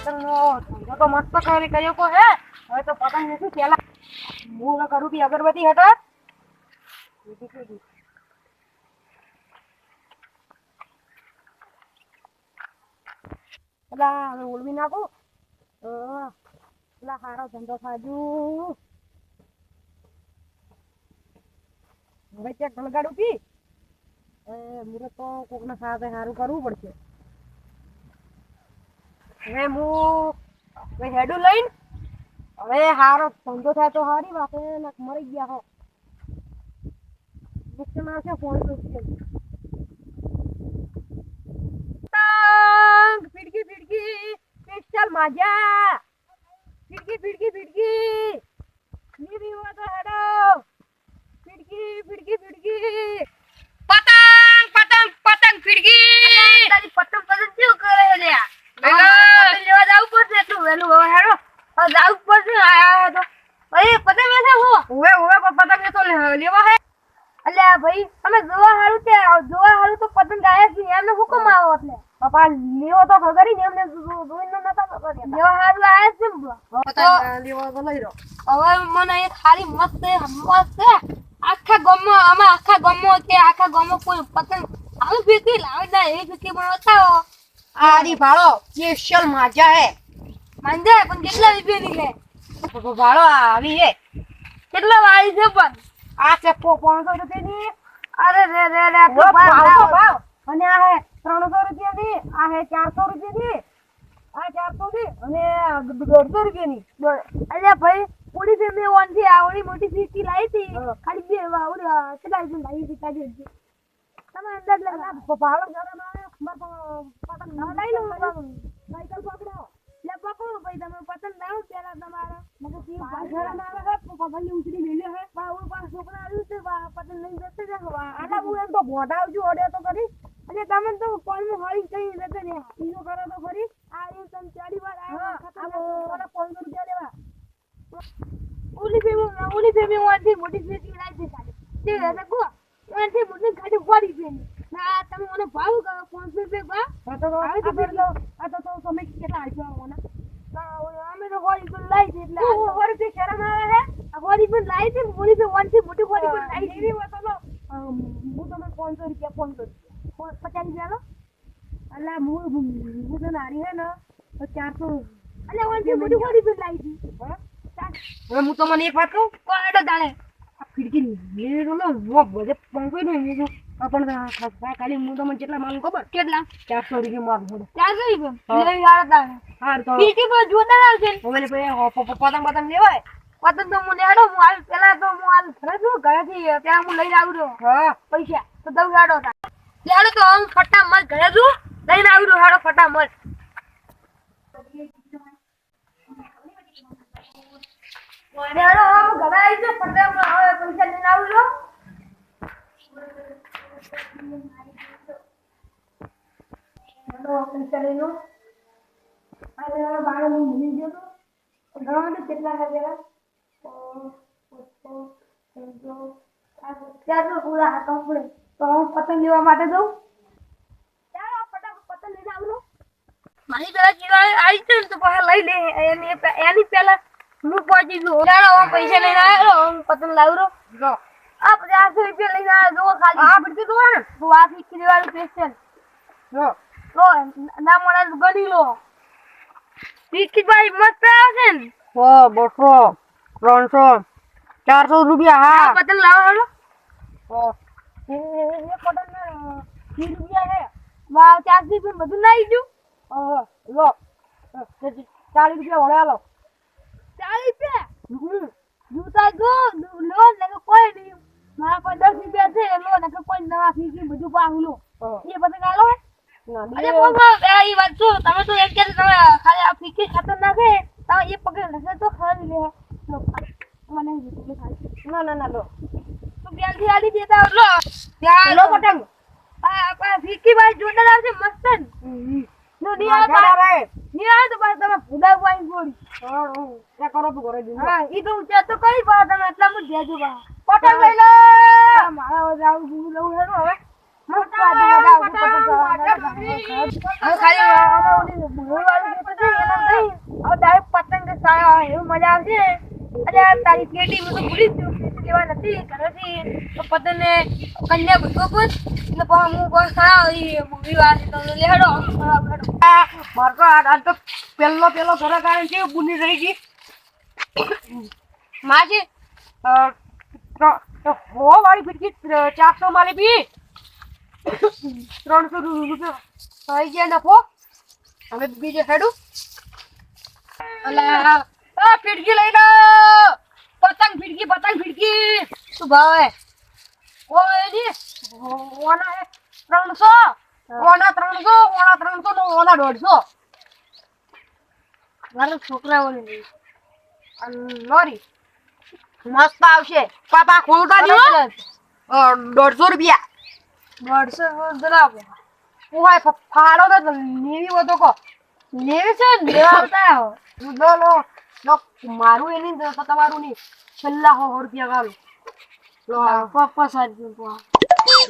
એટલે પતંગ નો ધંધો તો મસ્ત કરી કર્યો કો હે? હવે તો પતંગ નથી, પેલા હું હવે કરું કે અગરબત્તી હટા પેલા હવે ઓળવી નાખું. પેલા સારો ધંધો થાજુ હવે ત્યાં ગણગાડું પી એ મુરે તો કોકના સાથે સારું કરવું પડશે. હવે હું હવે હેડું લઈને. હવે હારો ધંધો થાય તો હારી વાત હે, નક મરી ગયા હો. નુકસાન આવશે ફોન તો પતંગ ફીડકી ફીડકી સ્પેશિયલ માજા. ફીડકી ફીડકી ફીડકી નીરી હોય તો હેડો. ફીડકી ફીડકી ફીડકી પતંગ પતંગ પતંગ ફીડકી તારી પતંગ પતંગ કેવું કરે છે લ્યા વેલો. પતંગ લેવા જાવું પડશે એટલું વહેલું હવે હેડો. પડશે આયા તો. ભાઈ પતંગ હું. એ તો લેવા હે. અલ્યા ભાઈ તમે જોવા હારું તે જોવા હારું તો પતંગ આયા છે એમને હુકમ આવો એટલે. પપ્પા લેવો તો ખબર ને એમને જોઈને નતા ખબર લેવા હારું આયા છે પતંગ લેવા તો લઈ રો હવે મને એક ખાલી મસ્ત મસ્ત આખા ગમો આમાં આખા ગમો કે આખા ગમો કોઈ પતંગ આવું ફીકી લાવી ના એ ફીકી મને બતાવો. આરી ભાળો સ્પેશિયલ માજા હે. માંજે પણ કેટલા રૂપિયાની લે ભાળો આવી હે. કેટલા વાળી છે પણ? આ છે પાંચસો રૂપિયાની. અરે રે રે રે ઓ, ભાવ, ભાવ. અને આ હે ત્રણસો રૂપિયાની આ હે ચારસો રૂપિયાની આ ચારસો ની અને દોઢસો રૂપિયાની. અલ્યા ભાઈ પૂરી ફેમિલી ઓનથી આ ઓડી મોટી સીટી લાવી હતી ખાલી બે આવડી કેટલા રૂપિયા લાવી હતી કાઢી હતી તમે અંદાજ લગાવો. ભાવ ભાડો જરા પતંગ લઈ લઉં સાયકલ પકડો. લે પકડો. ભાઈ તમે પતંગ લાવો પેલા તમારે. મગર તી જરા મારે હે પતંગની ઉછળી મેલ્યો હે બાઉ પાસે છોકરા આવ્યું છે પતંગ લઈને જશે વા આના હું એમ તો ભોડાવજો ઓડે તો કરી અને તમે તો કોણ હળી કઈ જશે ને ઈનો કરો તો ખરી. આ એ તમે ચારી વાર હા આ મારા પાંચસો રૂપિયા લેવા. ઓલી ફેમી ઓલી મોટી ફીકી લાવી દે ખાલી તે એને કો ઓનથી મોટી ખાલી પડી છે ના તમે મને ભાવ કરો 500 રૂપિયા ભાવ આ તો આ તો તો તો તમે કેટલા આપ્યા મને અમે તો હોળી પણ લાવી છે એટલે તું હોરી થી શરમ આવે આ હોળી પણ લાવી છે હોળી પણ વનથી મોટી હોળી પણ લાવી છે. એવી તો હું તમને પાંચસો રૂપિયા ફોન કરું પચાસ રૂપિયા લો અલા હું હું તો નારી હે ને તો ચારસો અને વનથી મોટી હોળી પણ લાવી છે. હવે હું તમને એક વાત કહું? કોડો દાણે આ ખીડકી મેળો નો વો બધે પંકોઈ નો મેળો પણ ખાલી હું તમને કેટલા માલું ખબર? કેટલા? ચારસો રૂપિયા થોડું ચારસો રૂપિયા? હાર તો. પર જોતા આવશે હવે હો- પતંગ પતંગ લેવાય? પતંગ તો હું લેડો હું હાલ પેલા તો હું હાલ ઘરે છું ઘરેથી પેલા હું લઈને આવું હા. પૈસા તો તમે તા લેડો તો હું ફટામટ ઘરે છું લઈને આવું હેડો ફટામટ હેડો હું ઘરે આવી છું પૈસા લઈને આવું હેડો પૈસા લઈને આવું. આ લેવાનો બાર હું ભૂલી ગયો તો ઘણા માટે પતંગ લેવા માટે જઉં ચાલો ફટાફટ પતંગ લઈને આવું મારી પેલા જીવા આવી છે તો પાછા લઈ લે. એની એની પેલા હું પહોંચી ગયો. ચાલો પૈસા લઈને આવ્યો. પતંગ લાવ્યો. જો આ પચાસો રૂપિયા લઈને આવ્યો જુઓ ખાલી. આ તો હે ને? તું આ ફીકી દેવાનું સ્પેશિયલ જો. લો ના તો ગણી લો. ફીકી ભાઈ મસ્ત આવશે ને. સો બસો ત્રણસો ચારસો રૂપિયા હા. પતંગ લાવો એ પતંગ ને રૂપિયા હે વાહ ચારસો રૂપિયા બધું નાઈ ગયું. હા, લો. ચાલીસ રૂપિયા વળ્યા લો. ચાલીસ રૂપિયા. જૂતા જો લો ને કે કોઈ નહીં મારા પાસે દસ રૂપિયા છે લો ને કે કોઈ નવા ફીકી બધું પાછું લો હા. એ પતંગ આલો ના, અરે બે- બાબા એ વાત છો તમે તો એમ કે તમે ખાલી આ ફીકી ખાતર નાખે તમે એ પકડ લેશે તો ખરી લે. મને ના ના ના લો. તો બેલથી આલી દેતા લો. ત્યાં લો પતંગ આ આ ફીકી ભાઈ જોડે આવશે મસ્ત ને. નો ના, રે. તો પાછું તમે ભૂલા છોડી હા, હા. કરો તો ઘરે જઈને. હા ઈ તો હું તો કઈ પણ તમે એટલા માં દેજો બા પતંગ લઈ લો. મારા આવું જેવું લઉં હેડો હવે. પતંગ પતંગ પતંગ એવું મજા આવશે અરે તારી પેટી હું તો ભૂલી જ. લેવા નથી ઘરેથી તો પતંગને કન્યા બધો પૂછ પછી હું કોઈ ખરા મૂવી વાળી તો લેડો મારે તો તો પહેલો પહેલો ઘરે કારણ છે બુની રહી ગઈ માજી હો વાળી ફીટકી ચારસો મારી લીધી ત્રણસો રૂપિયા થઈ ગયા નફો હવે બીજે હેડું અલા આ ફીટકી લઈ લો. પતંગ ફીટકી પતંગ ફીટકી શું ભાવ? હે ઓજી ઓના હે ત્રણસો. ઓના ત્રણસો ઓના ત્રણસો નો ઓના દોઢસો. મારા છોકરા નહીં. લોરી. મસ્ત આવશે. પાપા ખોલતા? અ, દોઢસો રૂપિયા. દોઢસો હું ઓય ફાડો તો લેવી હોય તો કહો. લેવી છે ને લેવા આવતા હો લો લો. લો મારું એની તો તમારું નહીં. છેલ્લા સો રૂપિયા ગાલું લો પપ્પા સારી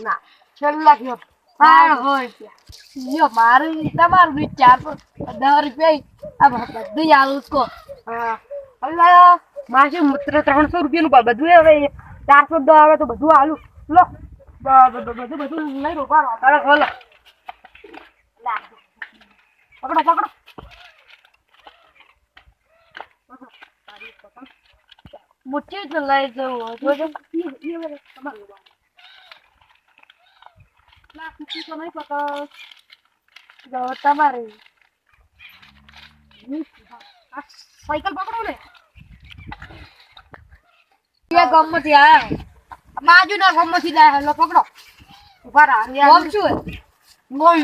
ના છેલ્લા કયો. પાડ હો રૂપિયા. લ્યો મારું તમારું બી ચારસો દસ રૂપિયા આ બધું યાદ આલું હા. અલ્લા માસી મૂત્ર ત્રણસો રૂપિયાનું બધું હવે ચારસો દસ આવે તો બધું આલું. લો. બધું બધું લઈ લો પાડો તારે ખોલો. પકડો પકડો મુઠ્ઠી જ લઈ જવું જોજો. લા, કૂકી તો નહીં સાયકલ પકડો ને ગમત આયા બાજુના ગમમાંથી લાયા લો પકડો. ઊભા રહો. આ શું હે?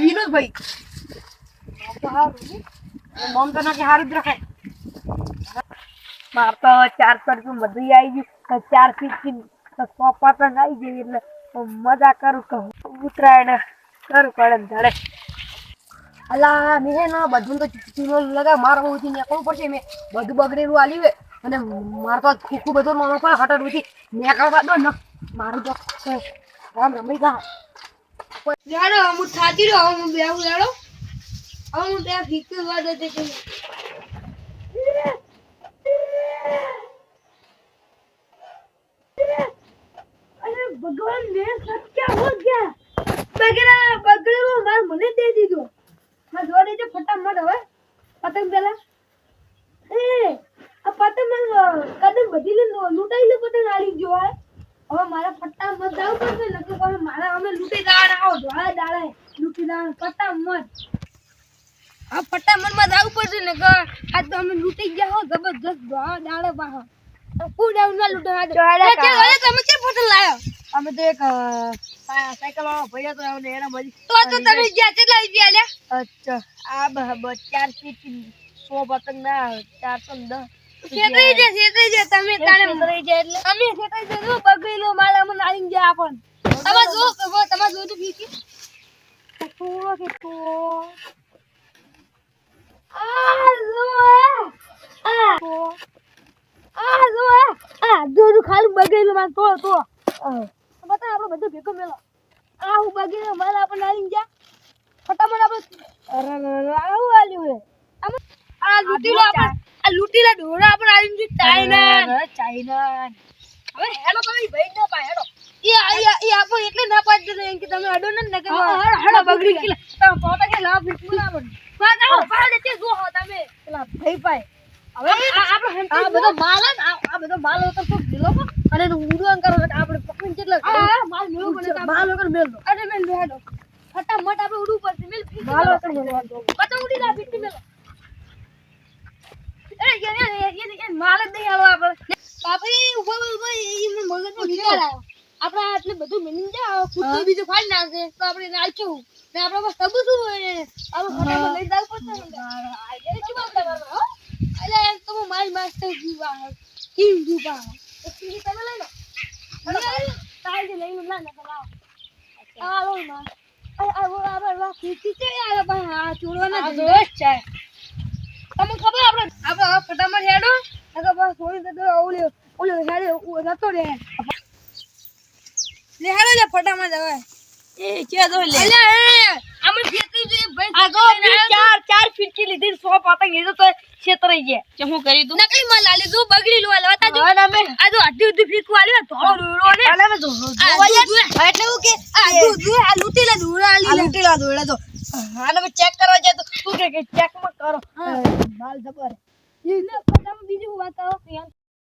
વિનોદભાઈ આમ તો હારું ને. મમ તો નાખી હારું જ રખાય. માર તો ચારસો રૂપિયા બધું આવી ગયું. ચાર ફીટ સો પતંગ આવી ગઈ એટલે મજા કરું કહું ઉતરાયણ કરું પડે ને ધડે અલા મેં હે ને બધું તો ચૂનો લગા માર હોતી નીકળવું પડશે મેં બધું બગડેલું આલી અને માર તો ખુખું બધું નાનો પણ હટાડવું છે નીકળવા દો ને. મારું છે. રામ રમી ગા જાડો, હું થાતી રહ્યો, હું બેહું, જાડો. હવે હું બે ફીકી વાદ દે કે અરે, ભગવાન, મેં સબ ક્યાં હો ગયા? બગડા, બગડેલો માર મને દે દીધો. માં જોડે જે ફટાફટ હવે, પતંગ પેલા એ, આ પતંગ કદમ બધી લૂંટાઈ લે પતંગ, આલી ગયો હે હવે મારા પટ્ટા મત જવું પડશે ને હવે મારે અમે લૂટી દાડા આવો ધોળા દાડે લૂટી દાડા પટ્ટા મત. આ પટ્ટા મતમાં જવું પડશે ને કે આ તો અમે લૂટી ગયા હો જબરજસ્ત ધોળા દાડે પાહો. કુડાવ ના લૂંટો આ તમે કે ફોટો લાયો? અમે તો એક સાયકલ વાળો ભાઈ તો આવને એના બધી તો તો તમે ગયા કેટલા રૂપિયા લ્યા? અચ્છા આ બ- બ- ચાર ફીટ સો પતંગ ના આવે ચારસો ને દસ. છેતરી જાય છેતરી જાય તમે તારે છેતરાઈ જાય એટલે. અમે છેતરી જાય જો બગડેલો માલ અમને આલીને ગયા આપણ તમે જો તમે જો તો ફીકી થોડો કે તો આ જો આ આ. જો આ જો જો ખાલી માલ તો તો. બતા આપણો બધો ભેગો મેલો. આ હું બગડેલો માલ આપણને આલીને જા ફટાફટ આપણે અરે આવું આલ્યું હે આ લૂટીલો આપણે આ લૂટીલા ઢોરા પણ આલીને જો ચાઇના. ચાઇના. હવે હેડો તમે ભાઈ ના પા હેડો. એ આ એ આપો એટલે ના પાડ દે એમ કે તમે અડો ને ને કે હેડો બગડી ગઈ તમે પોતા કે લાવ ફીટ ના પડ પા જાઓ પાડે તે જો હો તમે. પેલા ભાઈ પાય હવે આપણે આ બધો માલ આ આ બધો માલ વગર તો કો અને ઉડવાન કરો આપણે પકડીને કેટલા આ માલ મેળવો પડે માલ વગર મેલ અરે મેલ હેડો. ફટાફટ આપણે ઉડવું પડશે. મેલ ફીટ માલ વગર ઉડી. લા ફીટ માલ જ નહીં આલો આપણે બાપરી ઊભો ઊભો એ મગજમાં વિચાર આવ્યો આપણે આટલે બધું મિલી જાય બીજો ફાડી નાખે તો આપણે નાચું ને આપણે બસ તબુ શું આપણે ફટાફટ લઈ જાવ પડશે આઈડિયા શું વાત હો એટલે તો મારી માસ્ટર જીવા કિંગ જીવા એક તમે લઈ લો અને લઈ લો ના ના લાવો આ લો ના આ આ આ આ આ આ જોશ છે તમને ખબર આપણે હવે ફટાફટ હેડો. નકર બસ થોડી તો ઓલી ઓલી હેડે જતો રે લે હેડો લે ફટાફટ હવે. એ કે દો લે? અલ્યા એ અમે ખેતી જે ભાઈ આ તો મેં ચાર ચાર ફીટકી લીધી સો પતંગ લીધો તો છેતરાઈ ગયા. કે હું કરી દઉં? નકલી માલ આલી દઉં બગડી લો લવાતા જો હા ના મેં આ જો અડધી અડધી ફીકું આલ્યું ધોળો રૂડો ને. અલે મેં જો જોવા એટલે હું કે આ દૂધ ધોળા આલી તો આને ચેક કરવા જાય તો તું કે ચેકમાં કરો. માલ જબર. ફટામાં બીજું વાત આવો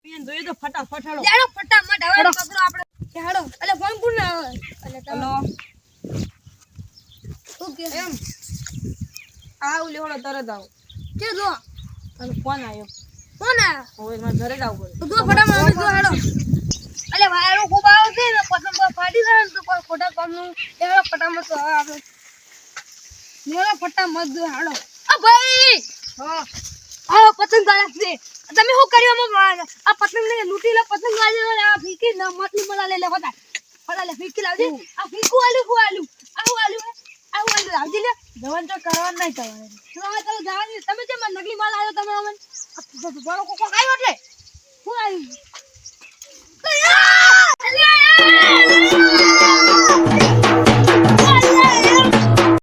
પેન જોઈએ તો ફટાફટ હેડો લેડો ફટાફટ હવે હેડો. પકડો આપણે હેડો એટલે ફોન ના આવે એટલે તમે હલો શું કે એમ તરત આવ કે જો અને ફોન આવ્યો કોણ આ હવે મારે ઘરે જ આવવું પડે જો ફટામાં અમે જો હેડો એટલે વાયરો ખૂબ આવશે ને ફાટી જાય તો કોઈ ખોટા કામનું લેડો ફટામાં તો હવે આપણે જો હેડો આ ભાઈ હા આ પતંગ ગાળા છે તમે શું કર્યું આ પતંગ ને લૂટી લે પતંગ ગાળી આ ફીકી ન મતલી મલા લે લે ફટા ફટા લે ફીકી લાવજે. આ ફીકું આલુ હું આલુ? આ આલુ આલ્યું આ હું આલ્યું લાવજી લે. જવાન તો કરવાનું નહીં તમારે તમે જવાની તમે જે મને નકલી માલ આવ્યો તમે અમને એટલે